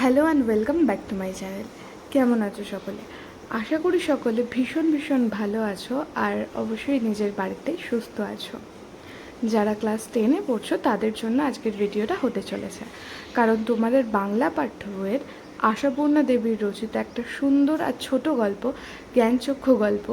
Hello and welcome back to my channel. কেমন আছো সকলে? আশা করি সকলে ভীষণ ভীষণ ভালো আছো আর অবশ্যই নিজের বাড়িতে সুস্থ আছো। যারা ক্লাস টেনে পড়ছো, তাদের জন্য আজকের ভিডিওটা হতে চলেছে। কারণ তোমাদের বাংলা পাঠ্য বইয়ের আশাপূর্ণা দেবীর রচিত একটা সুন্দর আর ছোট গল্প, জ্ঞানচক্ষু গল্প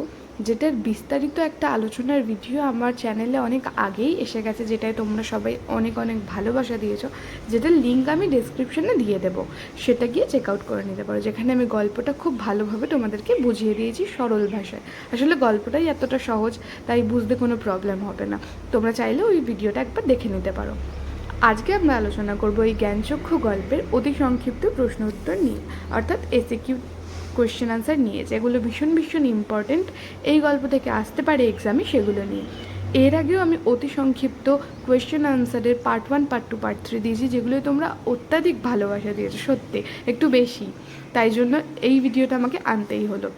যেটার বিস্তারিত একটা আলোচনার ভিডিও আমার চ্যানেলে অনেক আগেই এসে গেছে, যেটায় তোমরা সবাই অনেক অনেক ভালোবাসা দিয়েছ, যেটার লিঙ্ক আমি ডেসক্রিপশনে দিয়ে দেবো। সেটা গিয়ে চেক আউট করে নিতে পারো, যেখানে আমি গল্পটা খুব ভালোভাবে তোমাদেরকে বুঝিয়ে দিয়েছি সরল ভাষায়। আসলে গল্পটাই এতটা সহজ, তাই বুঝতে কোনো প্রবলেম হবে না। তোমরা চাইলে ওই ভিডিওটা একবার দেখে নিতে পারো। আজকে আমরা আলোচনা করব এই জ্ঞানচক্ষু গল্পের অতি সংক্ষিপ্ত প্রশ্ন উত্তর নিয়ে, অর্থাৎ এসিকিউ কোয়েশ্চেন আনসার নিয়ে যেগুলো ভীষণ ভীষণ ইম্পর্টেন্ট এই গল্প থেকে আসতে পারে এক্সামে সেগুলো নিয়ে। এর আগেও আমি অতি সংক্ষিপ্ত কোয়েশ্চেন আনসারের part one part two part three দিয়েছি যেগুলো তোমরা অত্যাধিক ভালোবাসা দিয়েছ, সত্যি, একটু বেশি। তাই জন্য এই ভিডিওটা আমাকে আনতেই হলো।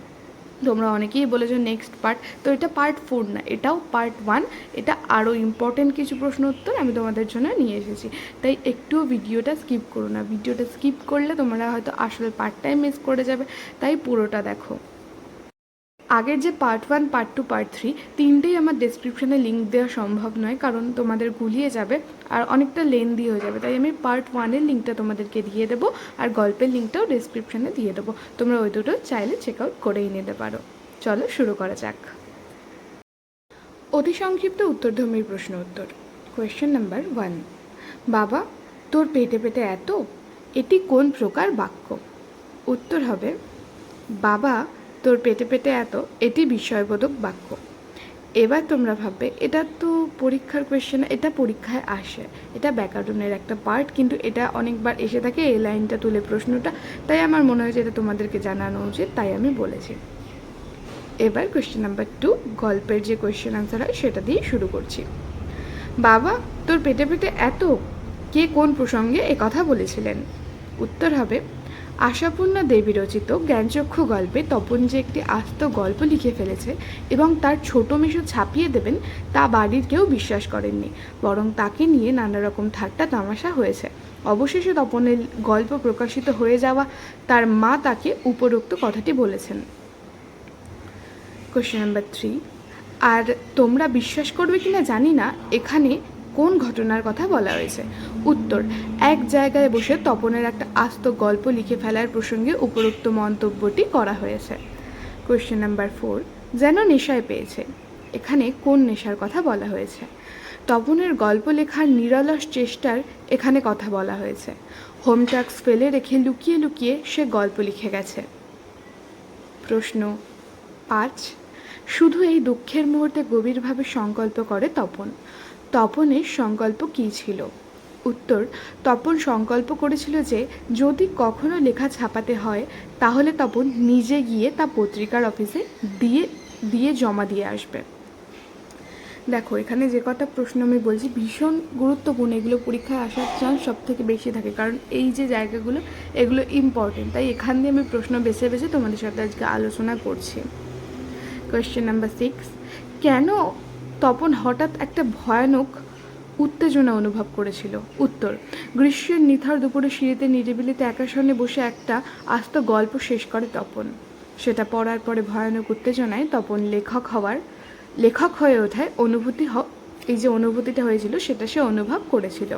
তোমরা অনেকেই বলেছ নেক্সট পার্ট তো এটা পার্ট ফোর না, এটাও পার্ট ওয়ান এটা আরও ইম্পর্টেন্ট কিছু প্রশ্ন উত্তর আমি তোমাদের জন্য নিয়ে এসেছি। তাই একটুও ভিডিওটা স্কিপ করো না। ভিডিওটা স্কিপ করলে তোমরা হয়তো আসলে পার্টটাই মিস করে যাবে। তাই পুরোটা দেখো। আগের যে part one part two part three তিনটেই আমার ডেসক্রিপশনে লিঙ্ক দেওয়া সম্ভব নয়, কারণ তোমাদের গুলিয়ে যাবে আর অনেকটা লেন্দি হয়ে যাবে। তাই আমি পার্ট ওয়ানের লিঙ্কটা তোমাদেরকে দিয়ে দেবো আর গল্পের লিঙ্কটাও ডেসক্রিপশনে দিয়ে দেবো। তোমরা ওই দুটো চাইলে চেক আউট করেই নিতে পারো। চলো শুরু করা যাক। অতি সংক্ষিপ্ত উত্তরধর্মীর প্রশ্ন উত্তর। কোয়েশ্চেন নাম্বার ওয়ান বাবা, তোর পেটে পেটে এত? এটি কোন প্রকার বাক্য? উত্তর হবে, বাবা, তোর পেটে পেটে এত, এটি বিস্ময়বোধক বাক্য। এবার তোমরা ভাববে, এটা তো পরীক্ষার কোয়েশ্চেন এটা পরীক্ষায় আসে। এটা ব্যাকরণের একটা পার্ট কিন্তু এটা অনেকবার এসে থাকে, এই লাইনটা তুলে প্রশ্নটা। তাই আমার মনে হয়েছে এটা তোমাদেরকে জানানো উচিত, তাই আমি বলেছি। এবার কোয়েশ্চেন নাম্বার টু গল্পের যে কোয়েশ্চেন আনসার হয় সেটা দিয়ে শুরু করছি। বাবা, তোর পেটে পেটে এত? কে কোন প্রসঙ্গে এ কথা বলেছিলেন? উত্তর হবে, আশাপূর্ণা দেবী রচিত জ্ঞানচক্ষু গল্পে তপন যে একটি আস্ত গল্প লিখে ফেলেছে এবং তার ছোট মেশো ছাপিয়ে দেবেন, তা বাড়ির কেউ বিশ্বাস করেননি। বরং তাকে নিয়ে নানা রকম ঠাট্টা তামাশা হয়েছে। অবশেষে তপনের গল্প প্রকাশিত হয়ে যাওয়া তার মা তাকে উপরোক্ত কথাটি বলেছেন। কোশ্চেন নাম্বার থ্রি আর তোমরা বিশ্বাস করবে কিনা জানি না, এখানে কোন ঘটনার কথা বলা হয়েছে? উত্তর, এক জায়গায় বসে তপনের একটা আস্ত গল্প লিখে ফেলার প্রসঙ্গে উপরোক্ত মন্তব্যটি করা হয়েছে। কোয়েশ্চেন নাম্বার ফোর যেন নেশায় পেয়েছে। এখানে কোন নেশার কথা বলা হয়েছে? তপনের গল্প লেখার নিরলস চেষ্টার এখানে কথা বলা হয়েছে। হোম ট্যাক্স ফেলে রেখে লুকিয়ে লুকিয়ে সে গল্প লিখে গেছে। প্রশ্ন পাঁচ শুধু এই দুঃখের মুহূর্তে গভীরভাবে সংকল্প করে তপন। তপনের সংকল্প কী ছিল? উত্তর, তপন সংকল্প করেছিল যে, যদি কখনো লেখা ছাপাতে হয়, তাহলে তপন নিজে গিয়ে তা পত্রিকার অফিসে দিয়ে দিয়ে জমা দিয়ে আসবে। দেখো, এখানে যে কটা প্রশ্ন আমি বলছি, ভীষণ গুরুত্বপূর্ণ। এগুলো পরীক্ষায় আসার চান্স সব থেকে বেশি থাকে, কারণ এই যে জায়গাগুলো, এগুলো ইম্পর্টেন্ট তাই এখান দিয়ে আমি প্রশ্ন বেছে বেছে তোমাদের সাথে আজকে আলোচনা করছি। কোয়েশ্চেন নাম্বার সিক্স কেন তপন হঠাৎ একটা ভয়ানক উত্তেজনা অনুভব করেছিল? উত্তর, গ্রীষ্মের নিথার দুপুরে সিঁড়িতে নিরিবিলিতে একাশনে বসে একটা আস্ত গল্প শেষ করে তপন। সেটা পড়ার পরে ভয়ানক উত্তেজনায় তপন লেখক হওয়ার, লেখক হয়ে ওঠায় অনুভূতি হ, এই যে অনুভূতিটা হয়েছিল সেটা সে অনুভব করেছিল।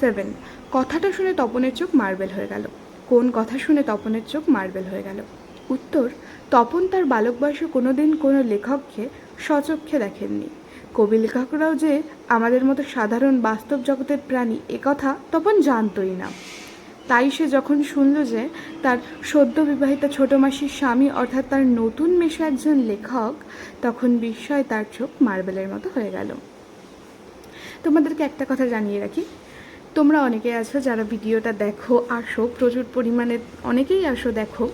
সেভেন কথাটা শুনে তপনের চোখ মার্বেল হয়ে গেল। কোন কথা শুনে তপনের চোখ মার্বেল হয়ে গেল? উত্তর, তপন তার বালক বয়সে কোনোদিন কোনো লেখককে সচক্ষে দেখেননি। কবি লেখকরাও যে আমাদের মতো সাধারণ বাস্তব জগতের প্রাণী একথা তপন জানতই না। তাই সে যখন শুনল যে তার সদ্য বিবাহিতা ছোট মাসির স্বামী, অর্থাৎ তার নতুন মেশো একজন লেখক, তখন বিস্ময় তার চোখ মার্বেলের মতো হয়ে গেল। তোমাদেরকে একটা কথা জানিয়ে রাখি তোমরা অনেকে আছো যারা ভিডিওটা দেখো, আসো, প্রচুর পরিমাণে অনেকেই আসো দেখো,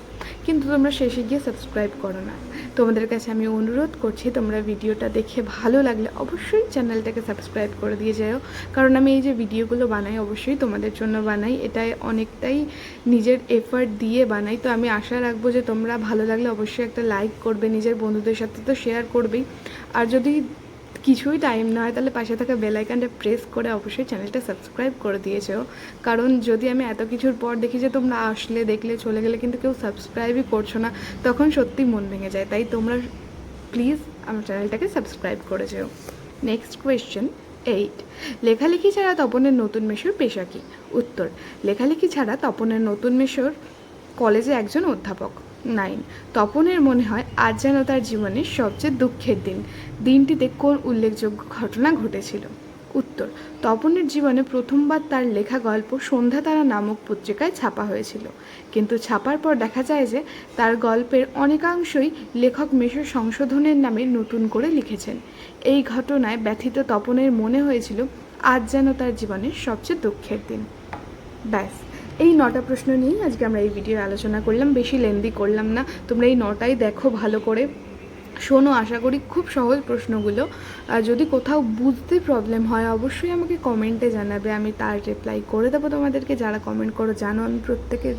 কিন্তু তোমরা শেষে গিয়ে সাবস্ক্রাইব করো না। তোমাদের কাছে আমি অনুরোধ করছি, তোমরা ভিডিওটা দেখে ভালো লাগলে অবশ্যই চ্যানেলটাকে সাবস্ক্রাইব করে দিয়ে যাও। কারণ আমি এই যে ভিডিওগুলো বানাই, অবশ্যই তোমাদের জন্য বানাই, এটাই অনেকটাই নিজের এফার্ট দিয়ে বানাই। তো আমি আশা রাখব যে তোমরা ভালো লাগলে অবশ্যই একটা লাইক করবে, নিজের বন্ধুদের সাথে তো শেয়ার করবেই। আর যদি কিছুই টাইম না হয় তাহলে পাশে থাকা বেল আইকনটা প্রেস করে অবশ্যই চ্যানেলটা সাবস্ক্রাইব করে দিয়েছ। কারণ যদি আমি এত কিছুর পর দেখি যে তোমরা আসলে, দেখলে, চলে গেলে কিন্তু কেউ সাবস্ক্রাইবই করছ না, তখন সত্যি মন ভেঙে যায়। তাই তোমরা প্লিজ আমার চ্যানেলটাকে সাবস্ক্রাইব করে যেও। নেক্সট কোয়েশ্চেন এইট লেখালেখি ছাড়া তপনের নতুন মেশোর পেশা কী? উত্তর, লেখালেখি ছাড়া তপনের নতুন মেশোর কলেজে একজন অধ্যাপক। নাইন। তপনের মনে হয় আজ যেন তার জীবনের সবচেয়ে দুঃখের দিন। দিনটিতে কোন উল্লেখযোগ্য ঘটনা ঘটেছিল? উত্তর, তপনের জীবনে প্রথমবার তার লেখা গল্প সন্ধ্যা তারা নামক পত্রিকায় ছাপা হয়েছিল। কিন্তু ছাপার পর দেখা যায় যে তার গল্পের অনেকাংশই লেখক মেশো সংশোধনের নামে নতুন করে লিখেছেন। এই ঘটনায় ব্যথিত তপনের মনে হয়েছিল, আজ যেন তার জীবনের সবচেয়ে দুঃখের দিন। ব্যাস। এই নটা প্রশ্ন নিয়েই আজকে আমরা এই ভিডিওর আলোচনা করলাম। বেশি লেন্দি করলাম না। তোমরা এই নটাই দেখো ভালো করে। শোনো, আশা করি খুব সহজ প্রশ্নগুলো। আর যদি কোথাও বুঝতে প্রবলেম হয়, অবশ্যই আমাকে কমেন্টে জানাবে। আমি তার রিপ্লাই করে দেবো তোমাদেরকে। যারা কমেন্ট করো, জানো আমি প্রত্যেকের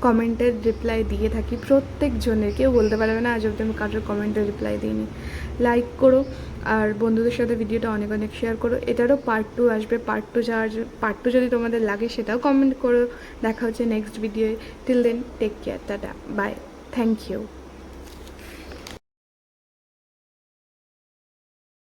কমেন্টের রিপ্লাই দিয়ে থাকি। প্রত্যেকজনের, কেউ বলতে পারবে না, আজ অব্দি আমি কারোর কমেন্টের রিপ্লাই দিইনি। লাইক করো। আর বন্ধুদের সাথে ভিডিওটা অনেক অনেক শেয়ার করো। এটারও পার্ট টু আসবে। পার্ট টু যাওয়ার পার্ট টু যদি তোমাদের লাগে সেটাও কমেন্ট করো। দেখা হচ্ছে next ভিডিওয়ে till then take care tata bye thank you